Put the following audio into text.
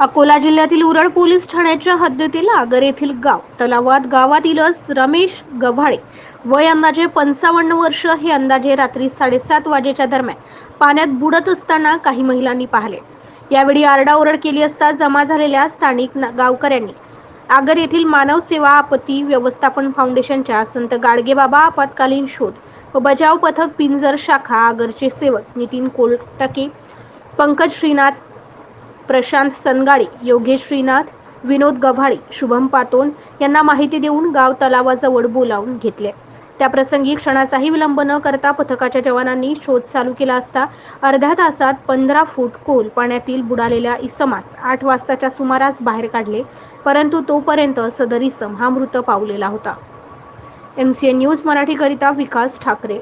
अकोला जिल्ह्यातील उरळ पोलीस ठाण्याच्या हद्दीतील आगर येथील गाव तलावात गावातीलच रमेश गव्हाळे वय अंदाजे पंचावन्न वर्ष हे अंदाजे रात्री साडेसात वाजेच्या दरम्यान पाण्यात बुडत असताना काही महिलांनी पाहिले. यावेळी आरडाओरड केली असता जमा झालेल्या स्थानिक ना- गावकऱ्यांनी आगर येथील मानव सेवा आपत्ती व्यवस्थापन फाउंडेशनच्या संत गाडगेबाबा आपत्कालीन शोध व बचाव पथक पिंजर शाखा आगरचे सेवक नितीन कोलटके पंकज श्रीनाथ प्रशांत सनगाडे योगेश श्रीनाथ विनोद गव्हाळे शुभम पातोंड यांना माहिती देऊन गाव तलावाजवळ बोलावून घेतले. त्याप्रसंगी क्षणाचाही विलंब न करता पथकाच्या जवानांनी शोध चालू केला असता अर्ध्या तासात पंधरा फूट खोल पाण्यातील बुडालेल्या इसमास आठ वाजताच्या सुमारास बाहेर काढले परंतु तोपर्यंत सदर इसम हा मृत पावलेला होता. एम सी एन न्यूज मराठीकरिता विकास ठाकरे.